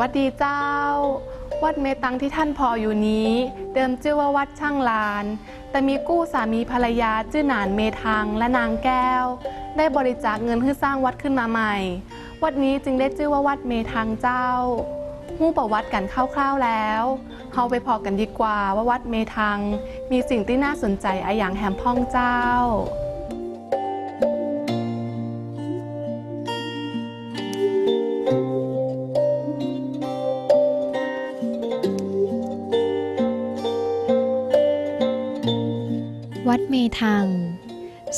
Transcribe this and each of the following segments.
วัสดีเจ้า วัดเมตังที่ท่านพออยู่นี้ เดิมชื่อว่าวัดช่างลาน แต่มีกู้สามีภรรยาชื่อหนานเมทังและนางแก้ว ได้บริจาคเงินเพื่อสร้างวัดขึ้นมาใหม่ วัดนี้จึงได้ชื่อว่าวัดเมทังเจ้าหู้ประวัติกันคร่าวๆแล้วเขาไปพอกันดีกว่าว่าวัดเมทัง มีสิ่งที่น่าสนใจอะอย่างแหมพ่องเจ้า วัดเมทัง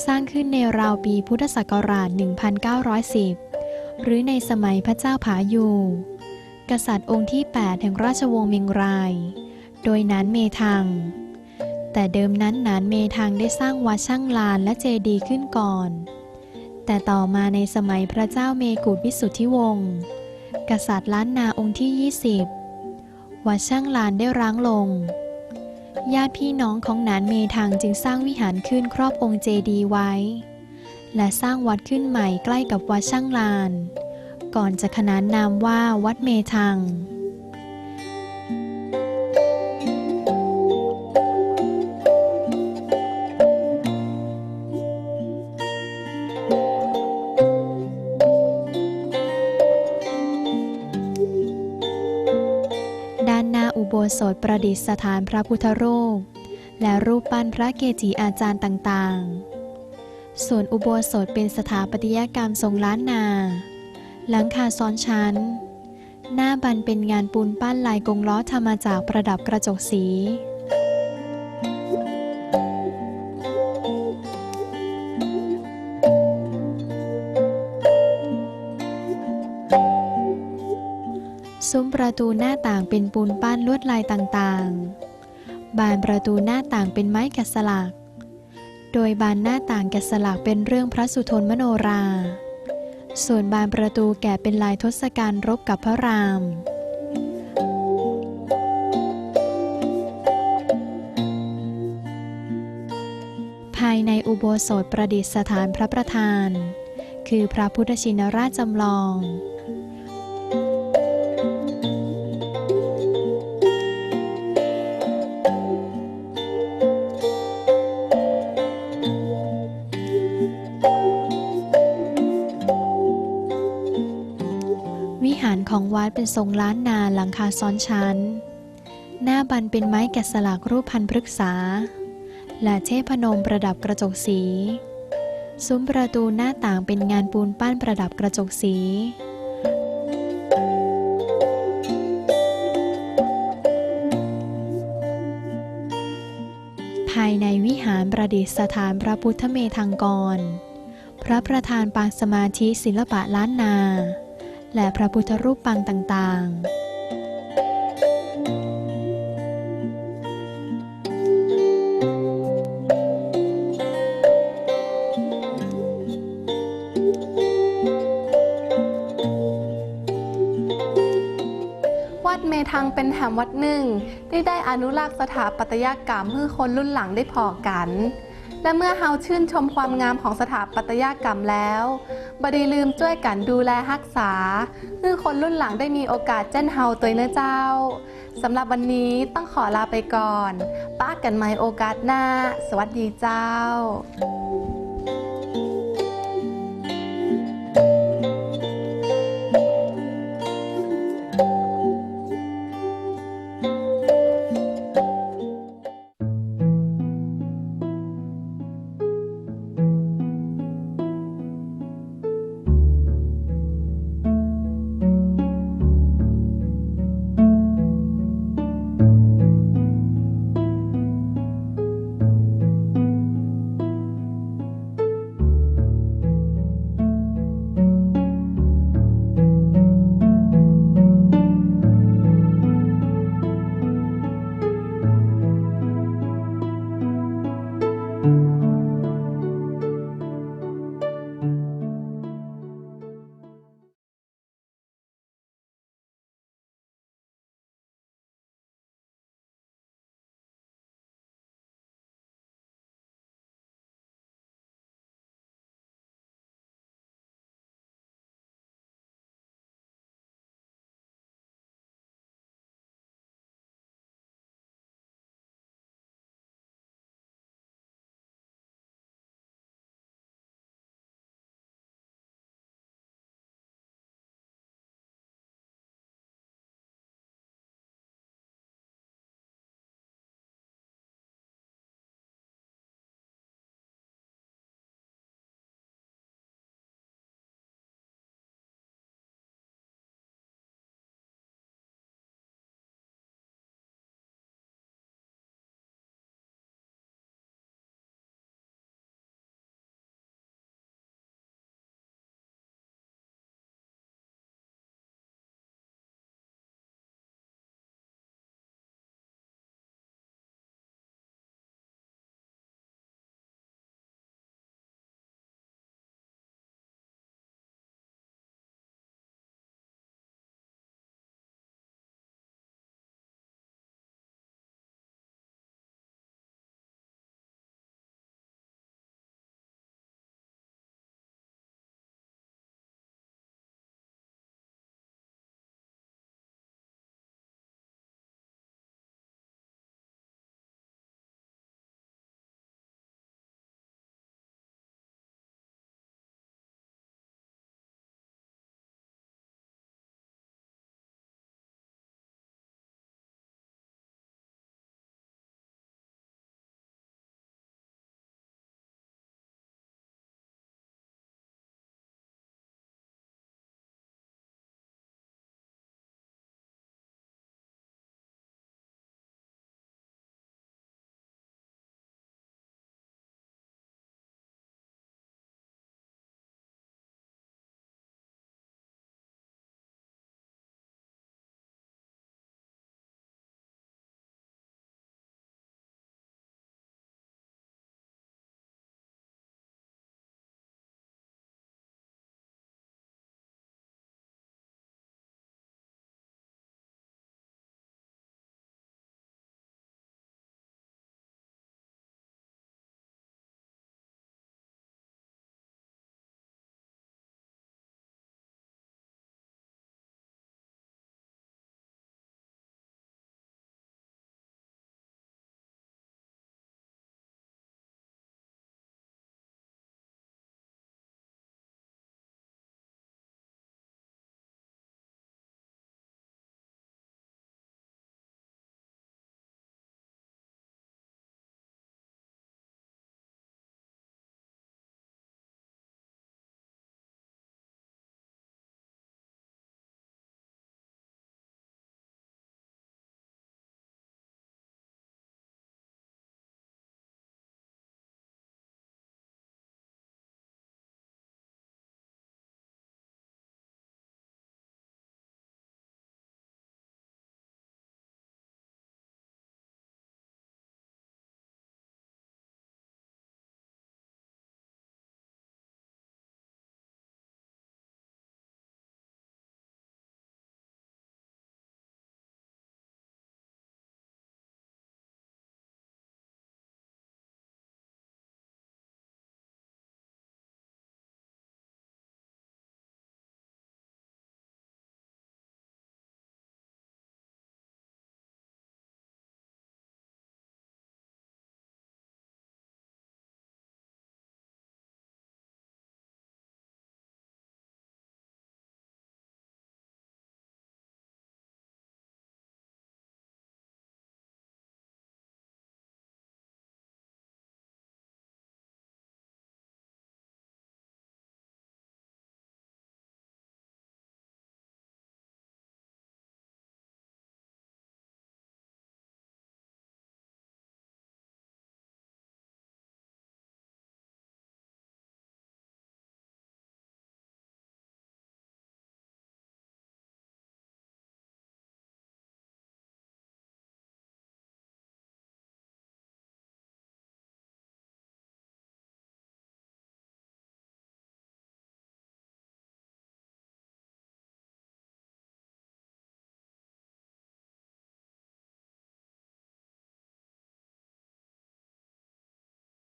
สร้างขึ้นในราวปีพุทธศักราช 1910 หรือในสมัยพระเจ้าผายูกษัตริย์องค์ที่ 8 แห่งราชวงศ์เมียงราย โดยนานเมทัง แต่เดิมนั้นนานเมทังได้สร้างวัดช่างลานและเจดีย์ขึ้นก่อน แต่ต่อมาในสมัยพระเจ้าเมกุฎวิสุทธิวงศ์ กษัตริย์ล้านนาองค์ที่ 20 วัดช่างลานได้ร้างลง ญาติพี่น้องของนานเมทางจึงสร้างวิหารขึ้นครอบองค์เจดีไว้ และสร้างวัดขึ้นใหม่ใกล้กับวัดช่างลาน ก่อนจะขนานนามว่าวัดเมทัง อุโบสถประดิษฐานพระพุทธรูป และรูปปั้นพระเกจิอาจารย์ต่างๆ ส่วนอุโบสถเป็นสถาปัตยกรรมทรงล้านนา หลังคาซ้อนชั้น หน้าบันเป็นงานปูนปั้นลายกงล้อทำมาจากประดับกระจกสี ซุ้มประตูหน้าต่างเป็นปูนปั้นลวดลายต่างๆ บานประตูหน้าต่างเป็นไม้แกะสลัก โดยบานหน้าต่างแกะสลักเป็นเรื่องพระสุทนมโนรา ส่วนบานประตูแกะเป็นลายทศกัณฐ์รบกับพระรามภายในอุโบสถประดิษฐานพระประธาน คือพระพุทธชินราชจำลอง ของวัดเป็นทรงล้านนาหลังคาซ้อนชั้น หน้าบันเป็นไม้แกะสลักรูปพันพฤกษา และเทพนมประดับกระจกสี ซุ้มประตูหน้าต่างเป็นงานปูนปั้นประดับกระจกสีภายในวิหารประดิษฐานพระพุทธเมธังกร พระประธานปางสมาธิศิลปะล้านนา และพระพุทธรูปปางต่างๆวัดเมทังเป็นแห่งวัดหนึ่ง ที่ได้อนุรักษ์สถาปัตยกรรมเพื่อคนรุ่นหลังได้พอกัน และเมื่อเฮาชื่นชมความงามของสถาปัตยกรรมแล้วบดีลืมช่วยกันดูแลรักษาเพื่อคนรุ่นหลังได้มีโอกาสเจ้นเฮาตัวเนื้อเจ้าสำหรับวันนี้ต้องขอลาไปก่อนป้ากันใหม่โอกาสหน้า สวัสดีเจ้า